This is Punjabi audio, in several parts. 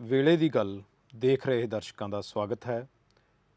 ਵੇਲੇ ਦੀ ਗੱਲ ਦੇਖ ਰਹੇ ਦਰਸ਼ਕਾਂ ਦਾ ਸਵਾਗਤ ਹੈ।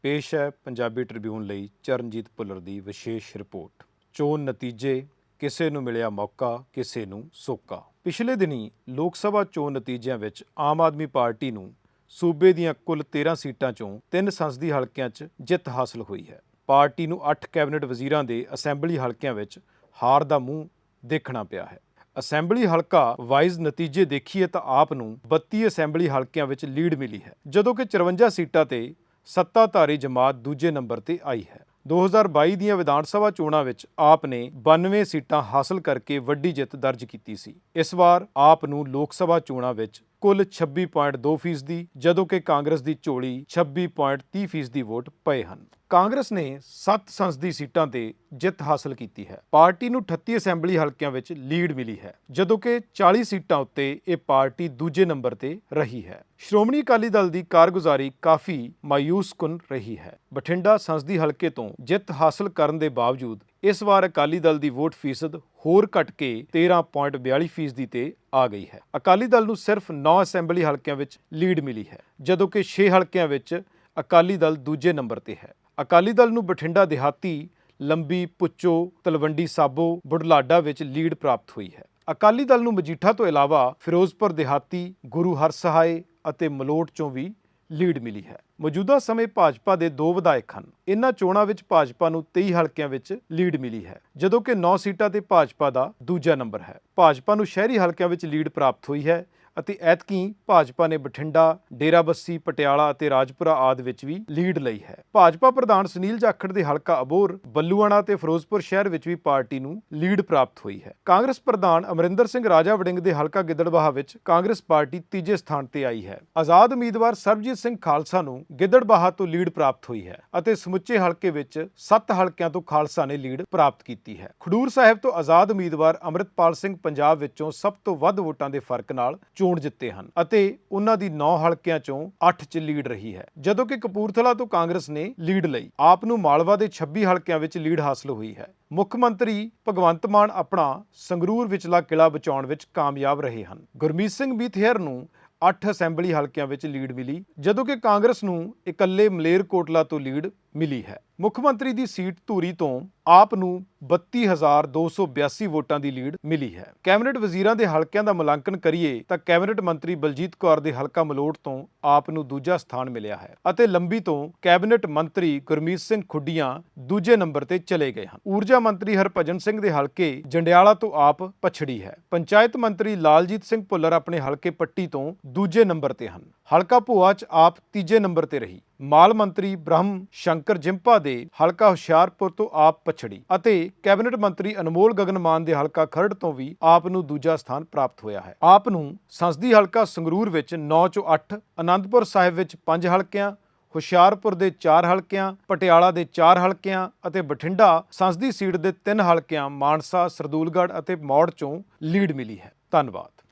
ਪੇਸ਼ ਹੈ ਪੰਜਾਬੀ ਟ੍ਰਿਬਿਊਨ ਲਈ ਚਰਨਜੀਤ ਭੁੱਲਰ ਦੀ ਵਿਸ਼ੇਸ਼ ਰਿਪੋਰਟ। ਚੋਣ ਨਤੀਜੇ, ਕਿਸੇ ਨੂੰ ਮਿਲਿਆ ਮੌਕਾ, ਕਿਸੇ ਨੂੰ ਸੋਕਾ। ਪਿਛਲੇ ਦਿਨੀ ਲੋਕ ਸਭਾ ਚੋਣ ਨਤੀਜਿਆਂ ਵਿੱਚ ਆਮ ਆਦਮੀ ਪਾਰਟੀ ਨੂੰ ਸੂਬੇ ਦੀਆਂ ਕੁੱਲ 13 ਸੀਟਾਂ ਚੋਂ ਤਿੰਨ ਸੰਸਦੀ ਹਲਕਿਆਂ 'ਚ ਜਿੱਤ ਹਾਸਲ ਹੋਈ ਹੈ। ਪਾਰਟੀ ਨੂੰ 8 ਕੈਬਨਿਟ ਵਜ਼ੀਰਾਂ ਦੇ ਅਸੈਂਬਲੀ ਹਲਕਿਆਂ ਵਿੱਚ ਹਾਰ ਦਾ ਮੂੰਹ ਦੇਖਣਾ ਪਿਆ ਹੈ। ਅਸੈਂਬਲੀ ਹਲਕਾ ਵਾਈਜ਼ ਨਤੀਜੇ ਦੇਖੀਏ ਤਾਂ ਆਪ ਨੂੰ 32 ਅਸੈਂਬਲੀ ਹਲਕਿਆਂ ਵਿੱਚ ਲੀਡ ਮਿਲੀ ਹੈ, ਜਦੋਂ ਕਿ 54 ਸੀਟਾਂ ਤੇ ਸੱਤਾਧਾਰੀ ਜਮਾਤ ਦੂਜੇ ਨੰਬਰ ਤੇ ਆਈ ਹੈ। 2022 ਦੀਆਂ ਵਿਧਾਨ ਸਭਾ ਚੋਣਾਂ ਵਿੱਚ ਆਪ ਨੇ 92 ਸੀਟਾਂ ਹਾਸਲ ਕਰਕੇ ਵੱਡੀ ਜਿੱਤ ਦਰਜ ਕੀਤੀ ਸੀ। ਇਸ ਵਾਰ ਆਪ ਨੂੰ ਲੋਕ ਸਭਾ ਚੋਣਾਂ ਵਿੱਚ ਕੁੱਲ 26.2 ਫੀਸਦੀ, ਜਦੋਂ ਕਿ ਕਾਂਗਰਸ ਦੀ ਝੋਲੀ 26.30 ਫੀਸਦੀ ਵੋਟ ਪਏ ਹਨ। ਕਾਂਗਰਸ ਨੇ 7 ਸੰਸਦੀ ਸੀਟਾਂ ਤੇ ਜਿੱਤ ਹਾਸਲ ਕੀਤੀ ਹੈ। ਪਾਰਟੀ ਨੂੰ 38 ਅਸੈਂਬਲੀ ਹਲਕਿਆਂ ਵਿੱਚ ਲੀਡ ਮਿਲੀ ਹੈ, ਜਦੋਂ ਕਿ 40 ਸੀਟਾਂ ਉੱਤੇ ਇਹ ਪਾਰਟੀ ਦੂਜੇ ਨੰਬਰ ਤੇ ਰਹੀ ਹੈ। ਸ਼੍ਰੋਮਣੀ ਅਕਾਲੀ ਦਲ ਦੀ ਕਾਰਗੁਜ਼ਾਰੀ ਕਾਫੀ ਮਾਇੂਸਕੁਨ ਰਹੀ ਹੈ। ਬਠਿੰਡਾ ਸੰਸਦੀ ਹਲਕੇ ਤੋਂ ਜਿੱਤ ਹਾਸਲ ਕਰਨ ਦੇ ਬਾਵਜੂਦ ਇਸ ਵਾਰ ਅਕਾਲੀ ਦਲ ਦੀ ਵੋਟ ਫੀਸਦ ਹੋਰ ਘਟ ਕੇ 13.42 ਫੀਸਦੀ ਤੇ ਆ ਗਈ ਹੈ। ਅਕਾਲੀ ਦਲ ਨੂੰ ਸਿਰਫ 9 ਅਸੈਂਬਲੀ ਹਲਕਿਆਂ ਵਿੱਚ ਲੀਡ ਮਿਲੀ ਹੈ, ਜਦੋਂ ਕਿ 6 ਹਲਕਿਆਂ ਵਿੱਚ ਅਕਾਲੀ ਦਲ ਦੂਜੇ ਨੰਬਰ ਤੇ ਹੈ। ਅਕਾਲੀ ਦਲ ਨੂੰ ਬਠਿੰਡਾ ਦਿਹਾਤੀ, ਲੰਬੀ, ਪੁੱਚੋ, ਤਲਵੰਡੀ ਸਾਬੋ, ਬੁਢਲਾਡਾ ਵਿੱਚ ਲੀਡ ਪ੍ਰਾਪਤ ਹੋਈ ਹੈ। ਅਕਾਲੀ ਦਲ ਨੂੰ ਮਜੀਠਾ ਤੋਂ ਇਲਾਵਾ ਫਿਰੋਜ਼ਪੁਰ ਦਿਹਾਤੀ, ਗੁਰੂ ਹਰਸਹਾਏ ਅਤੇ ਮਲੋਟ ਚੋਂ ਵੀ ਲੀਡ ਮਿਲੀ ਹੈ। ਮੌਜੂਦਾ ਸਮੇਂ ਭਾਜਪਾ ਦੇ ਦੋ ਵਿਧਾਇਕ ਹਨ। ਇਨ੍ਹਾਂ ਚੋਣਾਂ ਵਿੱਚ ਭਾਜਪਾ ਨੂੰ 23 ਹਲਕਿਆਂ ਵਿੱਚ ਲੀਡ ਮਿਲੀ ਹੈ। ਜਦੋਂ ਕਿ 9 ਸੀਟਾਂ ਤੇ ਭਾਜਪਾ ਦਾ ਦੂਜਾ ਨੰਬਰ ਹੈ। ਭਾਜਪਾ ਨੂੰ ਸ਼ਹਿਰੀ ਹਲਕਿਆਂ ਵਿੱਚ ਲੀਡ ਪ੍ਰਾਪਤ ਹੋਈ ਹੈ। ਅਤੇ ਐਤਕੀ ਭਾਜਪਾ ਨੇ ਬਠਿੰਡਾ ਡੇਰਾਬੱਸੀ ਪਟਿਆਲਾ ਅਤੇ ਰਾਜਪੁਰਾ ਆਦਿ ਵਿੱਚ ਵੀ ਲੀਡ ਲਈ ਹੈ। ਭਾਜਪਾ ਪ੍ਰਧਾਨ ਸੁਨੀਲ ਜਾਖੜ ਦੇ ਹਲਕਾ ਅਬੋਰ, ਬੱਲੂਆਣਾ ਤੇ ਫਿਰੋਜ਼ਪੁਰ ਸ਼ਹਿਰ ਵਿੱਚ ਵੀ ਪਾਰਟੀ ਨੂੰ ਲੀਡ ਪ੍ਰਾਪਤ ਹੋਈ ਹੈ। ਕਾਂਗਰਸ ਪ੍ਰਧਾਨ ਅਮਰਿੰਦਰ ਸਿੰਘ ਰਾਜਾ ਵੜਿੰਗ ਦੇ ਹਲਕਾ ਗਿੱਦੜਬਾਹਾ ਵਿੱਚ ਕਾਂਗਰਸ ਪਾਰਟੀ ਤੀਜੇ ਸਥਾਨ ਤੇ ਆਈ ਹੈ। ਆਜ਼ਾਦ ਉਮੀਦਵਾਰ ਸਰਬਜੀਤ ਸਿੰਘ ਖਾਲਸਾ ਨੂੰ ਗਿੱਦੜਬਾਹਾ ਤੋਂ ਲੀਡ ਪ੍ਰਾਪਤ ਹੋਈ ਹੈ ਅਤੇ ਸਮੁੱਚੇ ਹਲਕੇ ਵਿੱਚ 7 ਹਲਕਿਆਂ ਤੋਂ ਖਾਲਸਾ ਨੇ ਲੀਡ ਪ੍ਰਾਪਤ ਕੀਤੀ ਹੈ। ਖਡੂਰ ਸਾਹਿਬ ਤੋਂ ਆਜ਼ਾਦ ਉਮੀਦਵਾਰ ਅਮਰਿਤਪਾਲ ਸਿੰਘ ਪੰਜਾਬ ਵਿੱਚੋਂ ਸਭ ਤੋਂ ਵੱਧ ਵੋਟਾਂ ਦੇ ਫ਼ਰਕ ਨਾਲ ਚੋਣ ਜਿੱਤੇ ਹਨ ਅਤੇ ਉਹਨਾਂ ਦੀ 9 ਹਲਕਿਆਂ ਚੋਂ 8 ਚ ਲੀਡ ਰਹੀ ਹੈ। ਜਦੋਂ ਕਿ ਕਪੂਰਥਲਾ ਤੋਂ ਕਾਂਗਰਸ ਨੇ ਲੀਡ ਲਈ, ਆਪ ਨੂੰ ਮਾਲਵਾ ਦੇ 26 ਹਲਕਿਆਂ ਵਿੱਚ ਲੀਡ ਹਾਸਲ ਹੋਈ ਹੈ। ਮੁੱਖ ਮੰਤਰੀ ਭਗਵੰਤ ਮਾਨ ਆਪਣਾ ਸੰਗਰੂਰ ਵਿਚਲਾ ਕਿਲਾ ਬਚਾਉਣ ਵਿੱਚ ਕਾਮਯਾਬ ਰਹੇ ਹਨ। ਗੁਰਮੀਤ ਸਿੰਘ ਬੀਥੇਰ ਨੂੰ 8 ਅਸੈਂਬਲੀ ਹਲਕਿਆਂ ਵਿੱਚ ਲੀਡ ਮਿਲੀ, ਜਦੋਂ ਕਿ ਕਾਂਗਰਸ ਨੂੰ ਇਕੱਲੇ ਮਲੇਰਕੋਟਲਾ ਤੋਂ ਲੀਡ ਮਿਲੀ ਹੈ। ਮੁੱਖ ਮੰਤਰੀ ਦੀ ਸੀਟ ਧੂਰੀ ਤੋਂ ਆਪ ਨੂੰ 32282 ਵੋਟਾਂ ਦੀ ਲੀਡ ਮਿਲੀ ਹੈ। ਕੈਬਨਿਟ ਵਜ਼ੀਰਾਂ ਦੇ ਹਲਕਿਆਂ ਦਾ ਮੁਲਾਂਕਣ ਕਰੀਏ ਤਾਂ ਕੈਬਨਿਟ ਮੰਤਰੀ ਬਲਜੀਤ ਕੌਰ ਦੇ ਹਲਕਾ ਮਲੋਟ ਤੋਂ ਆਪ ਨੂੰ ਦੂਜਾ ਸਥਾਨ ਮਿਲਿਆ ਹੈ ਅਤੇ ਲੰਬੀ ਤੋਂ ਕੈਬਨਿਟ ਮੰਤਰੀ ਗੁਰਮੀਤ ਸਿੰਘ ਖੁੱਡੀਆਂ ਦੂਜੇ ਨੰਬਰ ਤੇ ਚਲੇ ਗਏ ਹਨ। ਊਰਜਾ ਮੰਤਰੀ ਹਰਭਜਨ ਸਿੰਘ ਦੇ ਹਲਕੇ ਜੰਡਿਆਲਾ ਤੋਂ ਆਪ ਪਛੜੀ ਹੈ। ਪੰਚਾਇਤ ਮੰਤਰੀ ਲਾਲਜੀਤ ਸਿੰਘ ਭੁੱਲਰ ਆਪਣੇ ਹਲਕੇ ਪੱਟੀ ਤੋਂ ਦੂਜੇ ਨੰਬਰ ਤੇ ਹਨ। ਹਲਕਾ ਭੂਆ 'ਚ ਆਪ ਤੀਜੇ ਨੰਬਰ ਤੇ ਰਹੀ। ਮਾਲ ਮੰਤਰੀ ਬ੍ਰਹਮ ਸ਼ੰਕਰ ਜਿੰਪਾ ਦੇ ਹਲਕਾ ਹੁਸ਼ਿਆਰਪੁਰ ਤੋਂ ਆਪ ਪਛੜੀ ਅਤੇ ਕੈਬਨਿਟ ਮੰਤਰੀ ਅਨਮੋਲ ਗਗਨਮਾਨ ਦੇ ਹਲਕਾ ਖਰੜ ਤੋਂ ਵੀ ਆਪ ਨੂੰ ਦੂਜਾ ਸਥਾਨ ਪ੍ਰਾਪਤ ਹੋਇਆ ਹੈ। ਆਪ ਨੂੰ ਸੰਸਦੀ ਹਲਕਾ ਸੰਗਰੂਰ ਵਿੱਚ 9 ਚੋਂ 8 ਅਨੰਦਪੁਰ ਸਾਹਿਬ ਵਿੱਚ 5 ਹਲਕਿਆਂ, ਹੁਸ਼ਿਆਰਪੁਰ ਦੇ 4 ਹਲਕਿਆਂ, ਪਟਿਆਲਾ ਦੇ 4 ਹਲਕਿਆਂ ਅਤੇ ਬਠਿੰਡਾ ਸੰਸਦੀ ਸੀਟ ਦੇ 3 ਹਲਕਿਆਂ ਮਾਨਸਾ, ਸਰਦੂਲਗੜ੍ਹ ਅਤੇ ਮੌੜ ਚੋਂ ਲੀਡ ਮਿਲੀ ਹੈ। ਧੰਨਵਾਦ।